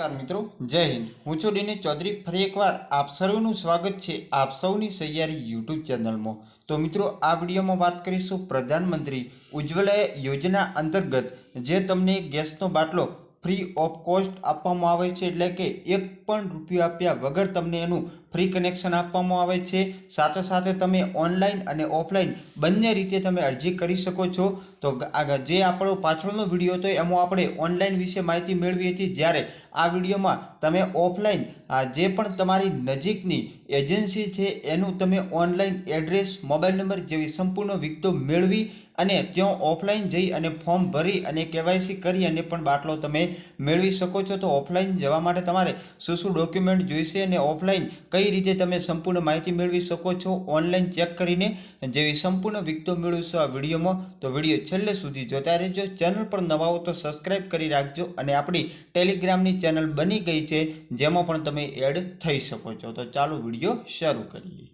નમસ્કાર મિત્રો, જય હિન્દ. હું છું ડીને ચૌધરી. ફરી એકવાર આપ સર્વનું સ્વાગત છે આપ સૌની સહિયારી યુટ્યુબ ચેનલમાં. તો મિત્રો, આ વિડીયોમાં વાત કરીશું પ્રધાનમંત્રી ઉજ્જવલા યોજના અંતર્ગત જે તમને ગેસનો બાટલો ફ્રી ઓફ કોસ્ટ આપવામાં આવે છે, એટલે કે એક પણ રૂપિયો આપ્યા વગર તમને એનું ફ્રી કનેક્શન આપવામાં આવે છે. સાથે સાથે તમે ઓનલાઈન અને ઓફલાઈન બંને રીતે તમે અરજી કરી શકો છો. તો જે આપણો પાછળનો વીડિયો હતો, એમાં આપણે ઓનલાઈન વિશે માહિતી મેળવી હતી. જ્યારે આ વિડીયોમાં તમે ઓફલાઈન જે પણ તમારી નજીકની એજન્સી છે, એનું તમે ઓનલાઈન એડ્રેસ, મોબાઈલ નંબર જેવી સંપૂર્ણ વિગતો મેળવી અને ત્યાં ઓફલાઈન જઈ અને ફોર્મ ભરી અને કેવાયસી કરી અને પણ બાટલો તમે મેળવી શકો છો. તો ઓફલાઈન જવા માટે તમારે શું શું ડોક્યુમેન્ટ જોઈશે અને ઓફલાઈન કઈ રીતે તમે સંપૂર્ણ માહિતી મેળવી શકો છો, ઓનલાઈન ચેક કરીને જેવી સંપૂર્ણ વિગતો મેળવીશું આ વિડીયોમાં. તો વીડિયો છેલ્લે સુધી જોતા રહેજો. ચેનલ પર નવા હો તો સબસ્ક્રાઇબ કરી રાખજો અને આપણી ટેલિગ્રામની ચેનલ બની ગઈ છે, જેમાં પણ તમે એડ થઈ શકો છો. તો ચાલો વીડિયો શરૂ કરીએ.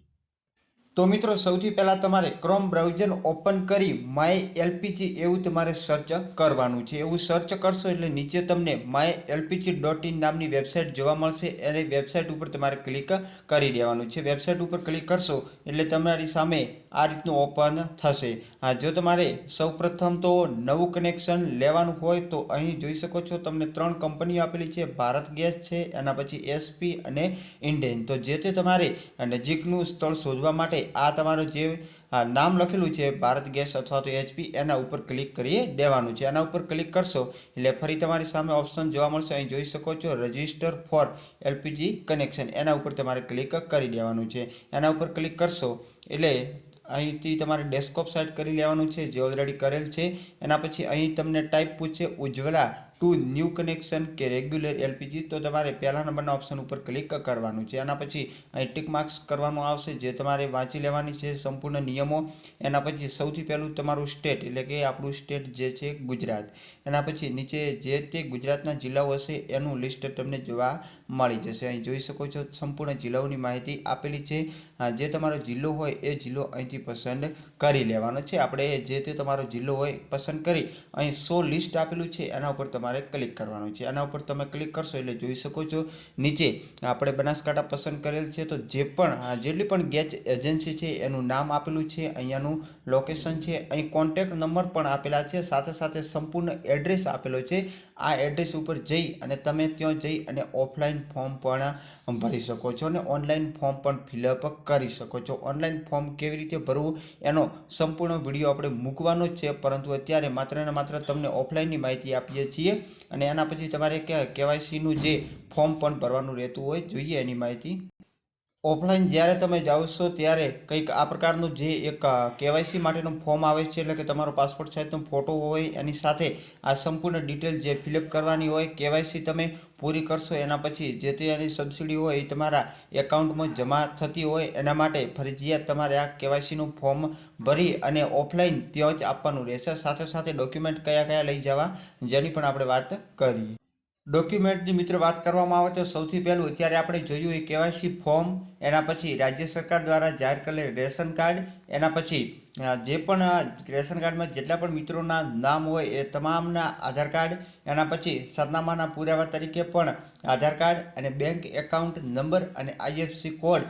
તો મિત્રો, સૌથી પહેલાં તમારે ક્રોમ બ્રાઉઝર ઓપન કરી માય એલપીજી એવું તમારે સર્ચ કરવાનું છે. એવું સર્ચ કરશો એટલે નીચે તમને માય એલપીજી ડોટ ઇન નામની વેબસાઇટ જોવા મળશે. એને વેબસાઇટ ઉપર તમારે ક્લિક કરી દેવાનું છે. વેબસાઇટ ઉપર ક્લિક કરશો એટલે તમારી સામે આ રીતનું ઓપન થશે. હા, જો તમારે સૌપ્રથમ તો નવું કનેક્શન લેવાનું હોય તો અહીં જોઈ શકો છો, તમને ત્રણ કંપનીઓ આપેલી છે. ભારત ગેસ છે, એના પછી એસપી અને ઇન્ડેન. તો જે તે તમારે નજીકનું સ્થળ શોધવા માટે આ તમારું જે નામ લખેલું છે, ભારત ગેસ અથવા તો એચપી એના ઉપર ક્લિક કરી દેવાનું છે. એના ઉપર ક્લિક કરશો એટલે ફરી તમારી સામે ઓપ્શન જોવા મળશે. અહીં જોઈ શકો છો રજિસ્ટર ફોર એલપીજી કનેક્શન એના ઉપર તમારે ક્લિક કરી દેવાનું છે. એના ઉપર ક્લિક કરશો એટલે અહીંથી તમારે ડેસ્કટોપ સાઇટ કરી લેવાનું છે, જે ઓલરેડી કરેલ છે. એના પછી અહીં તમને ટાઈપ પૂછે ઉજ્જવલા ટુ ન્યૂ કનેક્શન કે રેગ્યુલર એલપીજી તો તમારે પહેલા નંબરના ઓપ્શન ઉપર ક્લિક કરવાનું છે. એના પછી અહીં ટિક માર્ક્સ કરવાનું આવશે. જે તમારે વાંચી લેવાની છે સંપૂર્ણ નિયમો. એના પછી સૌથી પહેલું તમારું સ્ટેટ એટલે કે આપણું સ્ટેટ જે છે ગુજરાત. એના પછી નીચે જે તે ગુજરાતના જિલ્લાઓ હશે, એનું લિસ્ટ તમને જોવા મળી જશે. અહીં જોઈ શકો છો, સંપૂર્ણ જિલ્લાઓની માહિતી આપેલી છે. જે તમારો જિલ્લો હોય, એ જિલ્લો અહીંથી પસંદ કરી લેવાનો છે. આપણે જે તે તમારો જિલ્લો હોય, પસંદ કરી અહીં સો લિસ્ટ આપેલું છે. એના ઉપર તમારે ક્લિક કરવાનું છે. એના ઉપર તમે ક્લિક કરશો એટલે જોઈ શકો છો. નીચે આપણે બનાસકાંઠા પસંદ કરેલ છે. તો જે પણ જેટલી પણ ગેસ એજન્સી છે, એનું નામ આપેલું છે, અહીંયાનું લોકેશન છે, અહીં કોન્ટેક્ટ નંબર પણ આપેલા છે. સાથે સાથે સંપૂર્ણ એડ્રેસ આપેલો છે. આ એડ્રેસ ઉપર જઈ અને તમે ત્યાં જઈ અને ઓફલાઈન ફોર્મ પણ ભરી શકો છો અને ઓનલાઈન ફોર્મ પણ ફિલઅપ કરી શકો છો. ઓનલાઈન ફોર્મ કેવી રીતે ભરવું એનો સંપૂર્ણ વીડિયો આપણે મૂકવાનો જ છે, પરંતુ અત્યારે માત્ર ને માત્ર તમને ઓફલાઈનની માહિતી આપીએ છીએ અને એના પછી તમારે કે, કેવાયસીનું જે ફોર્મ પણ ભરવાનું રહેતું હોય, જોઈએ એની માહિતી. ઓફલાઈન જ્યારે તમે જાઓ છો ત્યારે કંઈક આ પ્રકારનું જે એક કેવાયસી માટેનું ફોર્મ આવે છે, એટલે કે તમારો પાસપોર્ટ સાઇઝનો ફોટો હોય, એની સાથે આ સંપૂર્ણ ડિટેલ જે ફિલઅપ કરવાની હોય કેવાયસી તમે પૂરી કરશો, એના પછી જે તે એની સબસિડી હોય, એ તમારા એકાઉન્ટમાં જમા થતી હોય, એના માટે ફરજિયાત તમારે આ કેવાયસીનું ફોર્મ ભરી અને ઓફલાઈન ત્યાં જ આપવાનું રહેશે. સાથે સાથે ડોક્યુમેન્ટ કયા કયા લઈ જવા, જેની પણ આપણે વાત કરીએ. ડોક્યુમેન્ટની મિત્ર વાત કરવામાં આવે તો સૌથી પહેલું અત્યારે આપણે જોયું એ કેવાયસી ફોર્મ, એના પછી રાજ્ય સરકાર દ્વારા જાહેર કરેલ રેશન કાર્ડ, એના પછી જે પણ રેશન કાર્ડમાં જેટલા પણ મિત્રોના નામ હોય એ તમામના આધાર કાર્ડ, એના પછી સરનામાના પુરાવા તરીકે પણ આધાર કાર્ડ અને બેંક એકાઉન્ટ નંબર અને આઈએફસી કોડ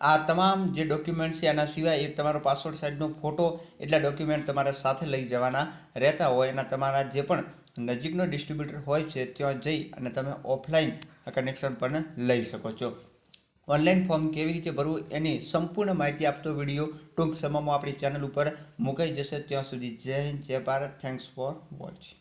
આ તમામ જે ડોક્યુમેન્ટ છે એના સિવાય એક તમારો પાસપોર્ટ સાઇઝનો ફોટો એટલા ડોક્યુમેન્ટ તમારે સાથે લઈ જવાના રહેતા હોય એના તમારા જે પણ નજીકનો ડિસ્ટ્રીબ્યુટર હોય છે, ત્યાં જઈ અને તમે ઓફલાઈન કનેક્શન પણ લઈ શકો છો. ઓનલાઈન ફોર્મ કેવી રીતે ભરવું એની સંપૂર્ણ માહિતી આપતો વીડિયો ટૂંક સમયમાં આપણી ચેનલ ઉપર મુકાઈ જશે. ત્યાં સુધી જય હિન્દ, જય ભારત. Thanks for watch